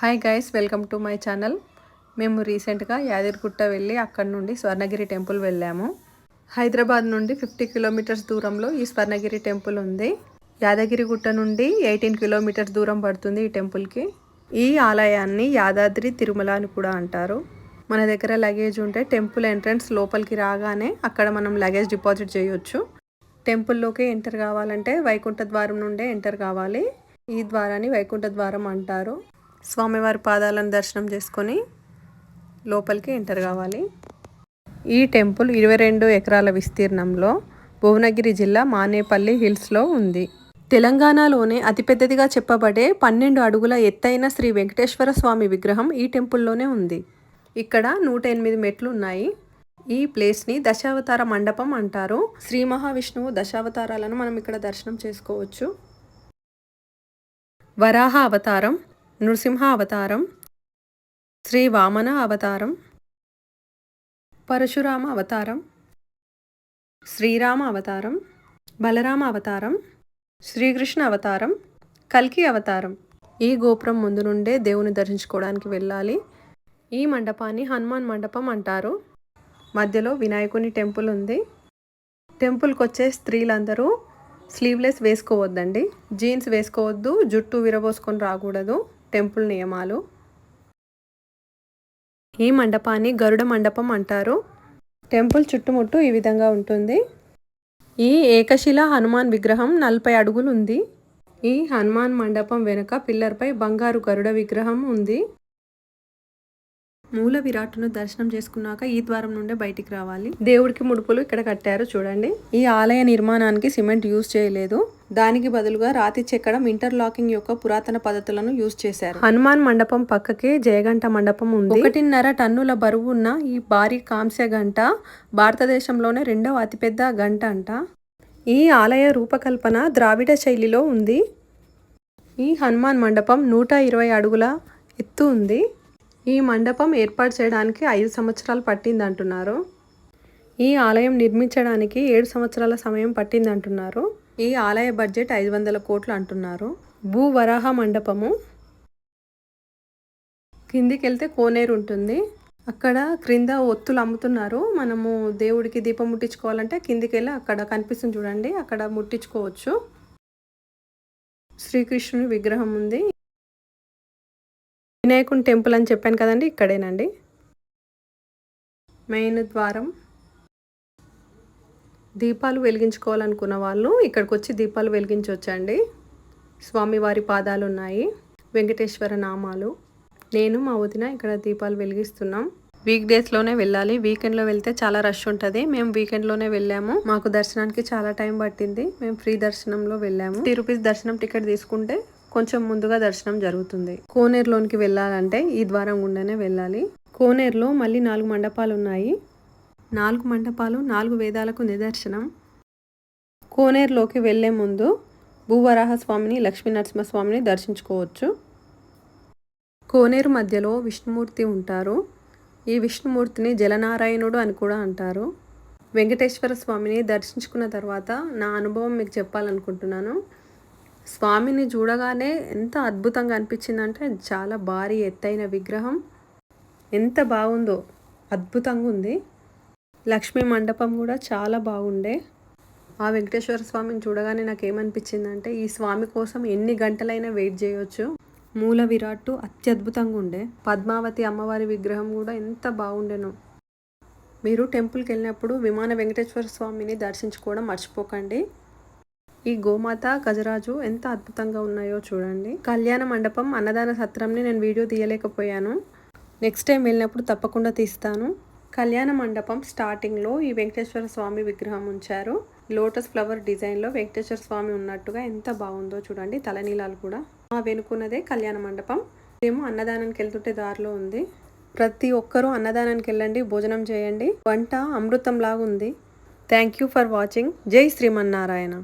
Hi guys welcome to my channel మేము రీసెంట్గా యాదగిరిగుట్ట వెళ్ళి అక్కడ నుండి స్వర్ణగిరి టెంపుల్ వెళ్ళాము. హైదరాబాద్ నుండి ఫిఫ్టీ కిలోమీటర్స్ దూరంలో ఈ స్వర్ణగిరి టెంపుల్ ఉంది. యాదగిరిగుట్ట నుండి ఎయిటీన్ కిలోమీటర్స్ దూరం పడుతుంది ఈ టెంపుల్కి. ఈ ఆలయాన్ని యాదాద్రి తిరుమల అని కూడా అంటారు. మన దగ్గర లగేజ్ ఉంటే టెంపుల్ ఎంట్రన్స్ లోపలికి రాగానే అక్కడ మనం లగేజ్ డిపాజిట్ చేయొచ్చు. టెంపుల్లోకి ఎంటర్ కావాలంటే వైకుంఠ ద్వారం నుండే ఎంటర్ కావాలి. ఈ ద్వారాన్ని వైకుంఠ ద్వారం అంటారు. స్వామివారి పాదాలను దర్శనం చేసుకొని లోపలికి ఎంటర్ కావాలి. ఈ టెంపుల్ ఇరవై రెండు ఎకరాల విస్తీర్ణంలో భువనగిరి జిల్లా మానేపల్లి హిల్స్లో ఉంది. తెలంగాణలోనే అతిపెద్దదిగా చెప్పబడే పన్నెండు అడుగుల ఎత్తైన శ్రీ వెంకటేశ్వర స్వామి విగ్రహం ఈ టెంపుల్లోనే ఉంది. ఇక్కడ నూట ఎనిమిది మెట్లు ఉన్నాయి. ఈ ప్లేస్ని దశావతార మండపం అంటారు. శ్రీ మహావిష్ణువు దశావతారాలను మనం ఇక్కడ దర్శనం చేసుకోవచ్చు. వరాహ అవతారం నృసింహ అవతారం శ్రీ వామన అవతారం పరశురామ అవతారం శ్రీరామ అవతారం బలరామ అవతారం శ్రీకృష్ణ అవతారం కల్కి అవతారం. ఈ గోపురం ముందు నుండే దేవుని దర్శించుకోవడానికి వెళ్ళాలి. ఈ మండపాన్ని హనుమాన్ మండపం అంటారు. మధ్యలో వినాయకుని టెంపుల్ ఉంది. టెంపుల్కి వచ్చే స్త్రీలందరూ స్లీవ్లెస్ వేసుకోవద్దండి. జీన్స్ వేసుకోవద్దు జుట్టు విరబోసుకొని రాకూడదు. టెంపుల్ నియమాలు. ఈ మండపాన్ని గరుడ మండపం అంటారు. టెంపుల్ చుట్టుముట్టు ఈ విధంగా ఉంటుంది. ఈ ఏకశిల హనుమాన్ విగ్రహం నలభై అడుగులు ఉంది. ఈ హనుమాన్ మండపం వెనుక పిల్లర్పై బంగారు గరుడ విగ్రహం ఉంది. మూల విరాట్ను దర్శనం చేసుకున్నాక ఈ ద్వారం నుండే బయటికి రావాలి. దేవుడికి ముడుపులు ఇక్కడ కట్టారు చూడండి. ఈ ఆలయ నిర్మాణానికి సిమెంట్ యూజ్ చేయలేదు. దానికి బదులుగా రాతి చెక్కడం ఇంటర్లాకింగ్ యొక్క పురాతన పద్ధతులను యూజ్ చేశారు. హనుమాన్ మండపం పక్కకే జయగంట మండపం ఉంది. ఒకటిన్నర టన్నుల బరువు ఉన్న ఈ భారీ కాంస్య గంట భారతదేశంలోనే రెండవ అతిపెద్ద గంట అంట. ఈ ఆలయ రూపకల్పన ద్రావిడ శైలిలో ఉంది. ఈ హనుమాన్ మండపం నూట ఇరవై అడుగుల ఎత్తు ఉంది. ఈ మండపం ఏర్పాటు చేయడానికి ఐదు సంవత్సరాలు పట్టింది అంటున్నారు ఈ ఆలయం నిర్మించడానికి ఏడు సంవత్సరాల సమయం పట్టింది అంటున్నారు ఈ ఆలయ బడ్జెట్ ఐదు వందల కోట్లు అంటున్నారు. భూవరాహ మండపము కిందికి వెళ్తే కోనేరు ఉంటుంది. అక్కడ క్రింద ఒత్తులు అమ్ముతున్నారు. మనము దేవుడికి దీపం ముట్టించుకోవాలంటే కిందికి వెళ్ళి అక్కడ కనిపిస్తుంది చూడండి. అక్కడ ముట్టించుకోవచ్చు. శ్రీకృష్ణుని విగ్రహం ఉంది. వినాయకుని టెంపుల్ అని చెప్పాను కదండి ఇక్కడేనండి. మెయిన్ ద్వారం. దీపాలు వెలిగించుకోవాలనుకున్న వాళ్ళు ఇక్కడికి వచ్చి దీపాలు వెలిగించవచ్చండి స్వామివారి పాదాలు ఉన్నాయి వెంకటేశ్వర నామాలు. నేను మా వదిన ఇక్కడ దీపాలు వెలిగిస్తున్నాం. వీక్ డేస్లోనే వెళ్ళాలి. వీకెండ్లో వెళ్తే చాలా రష్ ఉంటుంది. మేము వీకెండ్లోనే వెళ్ళాము. మాకు దర్శనానికి చాలా టైం పట్టింది. మేము ఫ్రీ దర్శనంలో వెళ్ళాము. త్రీ రూపీస్ దర్శనం టికెట్ తీసుకుంటే కొంచెం ముందుగా దర్శనం జరుగుతుంది. కోనేరులోనికి వెళ్ళాలంటే ఈ ద్వారం గుండానే వెళ్ళాలి. కోనేరులో మళ్ళీ నాలుగు మండపాలు ఉన్నాయి నాలుగు మండపాలు నాలుగు వేదాలకు నిదర్శనం. కోనేరులోకి వెళ్ళే ముందు భూవరాహ స్వామిని లక్ష్మీ నరసింహస్వామిని దర్శించుకోవచ్చు. కోనేరు మధ్యలో విష్ణుమూర్తి ఉంటారు. ఈ విష్ణుమూర్తిని జలనారాయణుడు అని కూడా అంటారు. వెంకటేశ్వర స్వామిని దర్శించుకున్న తర్వాత నా అనుభవం మీకు చెప్పాలనుకుంటున్నాను. స్వామిని చూడగానే ఎంత అద్భుతంగా అనిపించిందంటే చాలా భారీ ఎత్తైన విగ్రహం. ఎంత బాగుందో అద్భుతంగా ఉంది. లక్ష్మీ మండపం కూడా చాలా బాగుండే. ఆ వెంకటేశ్వర స్వామిని చూడగానే నాకు ఏమనిపించిందంటే ఈ స్వామి కోసం ఎన్ని గంటలైనా వెయిట్ చేయొచ్చు. మూల విరాట్టు అత్యద్భుతంగా ఉండే. పద్మావతి అమ్మవారి విగ్రహం కూడా ఎంత బాగుండెను. మీరు టెంపుల్కి వెళ్ళినప్పుడు విమాన వెంకటేశ్వర స్వామిని దర్శించుకోవడం మర్చిపోకండి. ఈ గోమాత గజరాజు ఎంత అద్భుతంగా ఉన్నాయో చూడండి. కళ్యాణ మండపం అన్నదాన సత్రంని నేను వీడియో తీయలేకపోయాను. నెక్స్ట్ టైం వెళ్ళినప్పుడు తప్పకుండా తీస్తాను. కళ్యాణ మండపం స్టార్టింగ్లో ఈ వెంకటేశ్వర స్వామి విగ్రహం ఉంచారు. లోటస్ ఫ్లవర్ డిజైన్లో వెంకటేశ్వర స్వామి ఉన్నట్టుగా ఎంత బాగుందో చూడండి తలనీలాలు కూడా. ఆ వెనుకున్నదే కళ్యాణ మండపం. మేము అన్నదానానికి వెళ్తుంటే దారిలో ఉంది. ప్రతి ఒక్కరూ అన్నదానానికి వెళ్ళండి భోజనం చేయండి. వంట అమృతం లాగా ఉంది థ్యాంక్ యూ ఫర్ వాచింగ్. జై శ్రీమన్నారాయణ.